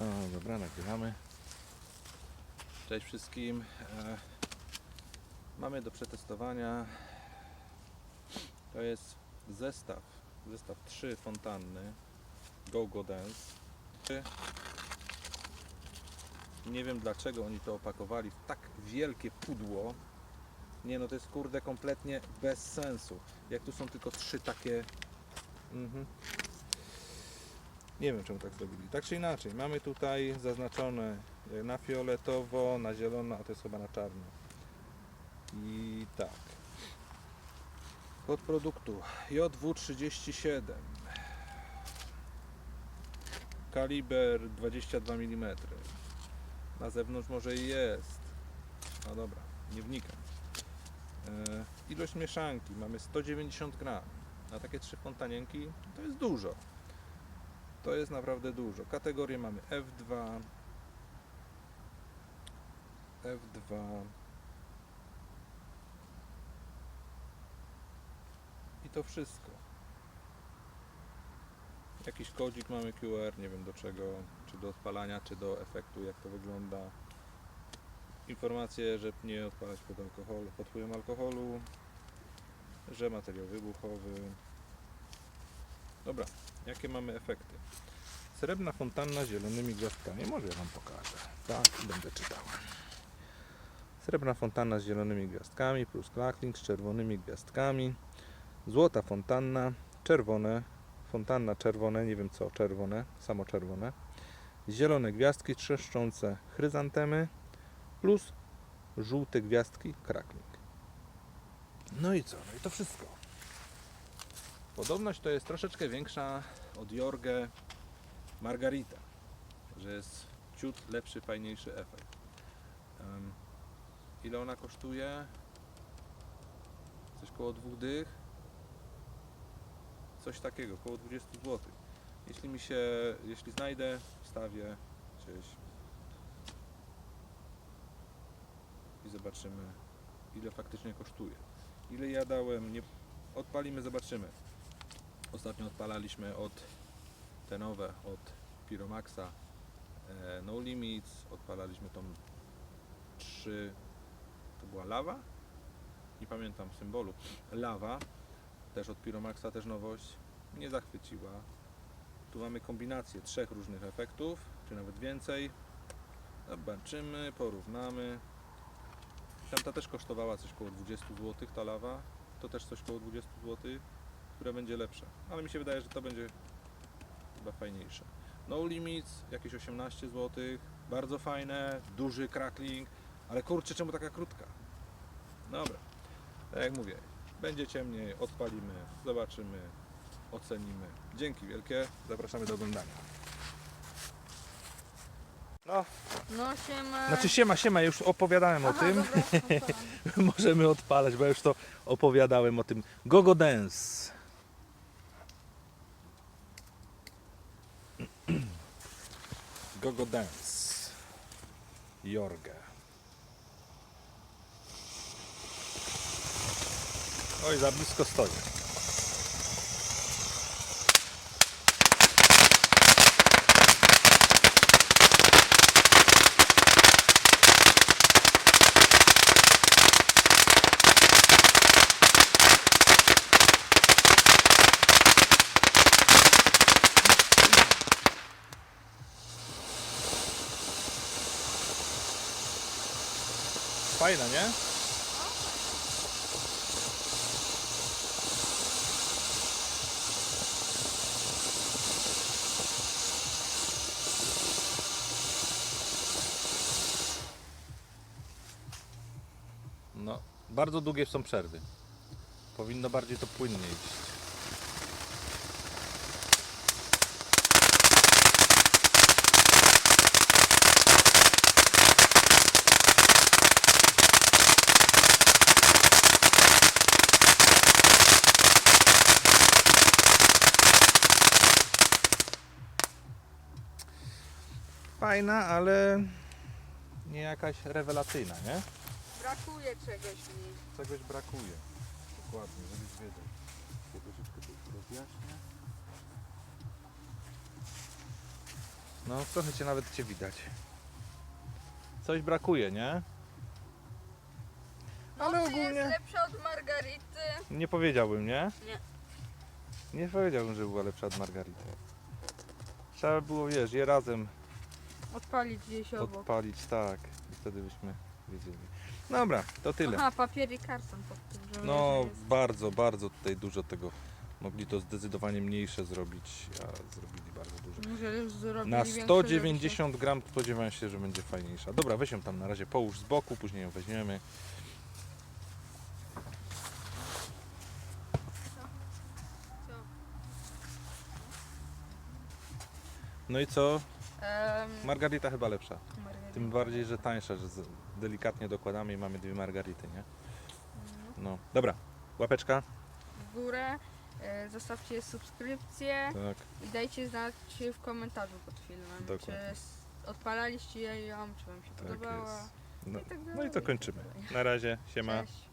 O, dobra, nagrywamy. Cześć wszystkim. E, mamy do przetestowania. To jest zestaw. Zestaw 3 fontanny. Go Go Dance. Nie wiem dlaczego oni to opakowali w tak wielkie pudło. Nie no, to jest kurde kompletnie bez sensu. Jak tu są tylko trzy takie. Mhm. Nie wiem czemu tak zrobili. Tak czy inaczej, mamy tutaj zaznaczone e, na fioletowo, na zielono, a to jest chyba na czarno. I tak. Kod produktu JW37. Kaliber 22 mm. Na zewnątrz może i jest. No dobra, nie wnikam. E, ilość mieszanki mamy 190 gram. Na takie trzy fontanienki to jest dużo. To jest naprawdę dużo. Kategorie mamy F2, F2 i to wszystko. Jakiś kodzik mamy QR, nie wiem do czego, czy do odpalania, czy do efektu, jak to wygląda. Informacje, że nie odpalać pod, alkohol, pod wpływem alkoholu, że materiał wybuchowy. Dobra, jakie mamy efekty? Srebrna fontanna z zielonymi gwiazdkami. Może ja Wam pokażę. Tak, będę czytał. Srebrna fontanna z zielonymi gwiazdkami plus crackling z czerwonymi gwiazdkami. Złota fontanna, czerwone, fontanna czerwone, nie wiem co, czerwone, samo czerwone. Zielone gwiazdki trzeszczące chryzantemy plus żółte gwiazdki crackling. No i co? No i to wszystko. Podobność to jest troszeczkę większa od Jorge Margarita, że jest ciut lepszy, fajniejszy efekt. Em, ile ona kosztuje? Coś koło dwóch dych? Coś takiego, koło 20 zł. Jeśli mi się, jeśli znajdę, wstawię gdzieś zobaczymy ile faktycznie kosztuje. Ile ja dałem, nie odpalimy, zobaczymy. Ostatnio odpalaliśmy od te nowe, od Pyromaxa e, No Limits, odpalaliśmy tą 3, to była lawa? Nie pamiętam symbolu. Lawa, też od Pyromaxa, też nowość. Nie zachwyciła. Tu mamy kombinację trzech różnych efektów, czy nawet więcej. Zobaczymy, porównamy. Tamta też kosztowała coś około 20 zł, ta lawa. To też coś około 20 zł, które będzie lepsze. Ale mi się wydaje, że to będzie chyba fajniejsze. No Limits, jakieś 18 zł. Bardzo fajne, duży crackling, ale kurczę, czemu taka krótka? Dobra, tak jak mówię, będzie ciemniej, odpalimy, zobaczymy, ocenimy. Dzięki wielkie, zapraszamy do oglądania. No, No siema. znaczy siema, siema, już opowiadałem o Aha, tym. dobra, Możemy odpalać, bo ja już to opowiadałem o tym. Gogo Dance. Gogo Dance. Jorge. Oj, za blisko stoję. Fajna, nie? No, bardzo długie są przerwy. Powinno bardziej to płynnie iść. Fajna, ale nie jakaś rewelacyjna, nie? Brakuje czegoś mi. Czegoś brakuje. Dokładnie, żebyś wiedział. jaśnie. No, trochę cię nawet cię widać. Coś brakuje, nie? Ale no, czy jest ogólnie- lepsza od margarity? Nie powiedziałbym, nie? Nie. Nie powiedziałbym, że była lepsza od margarity. Trzeba było, wiesz, je razem Odpalić gdzieś obok. odpalić, tak. I wtedy byśmy wiedzieli. Dobra, to tyle. Aha, papier i karton pod tym, No, jest. bardzo, bardzo tutaj dużo tego. Mogli to zdecydowanie mniejsze zrobić, a zrobili bardzo dużo. Może już zrobili Na większe, 190 gram spodziewałem się, że będzie fajniejsza. Dobra, weź ją tam na razie połóż z boku, później ją weźmiemy. Co? No i co? Margarita chyba lepsza. margarita. Tym bardziej, że tańsza, że z- delikatnie dokładamy i mamy dwie margarity, nie? No, dobra. Łapeczka. W górę. E, zostawcie subskrypcję Tak. i dajcie znać w komentarzu pod filmem, Dokładnie. czy s- odpalaliście ją, czy wam się Tak podobała. jest. No, I tak no i dalej, to kończymy. Na razie, siema. Cześć.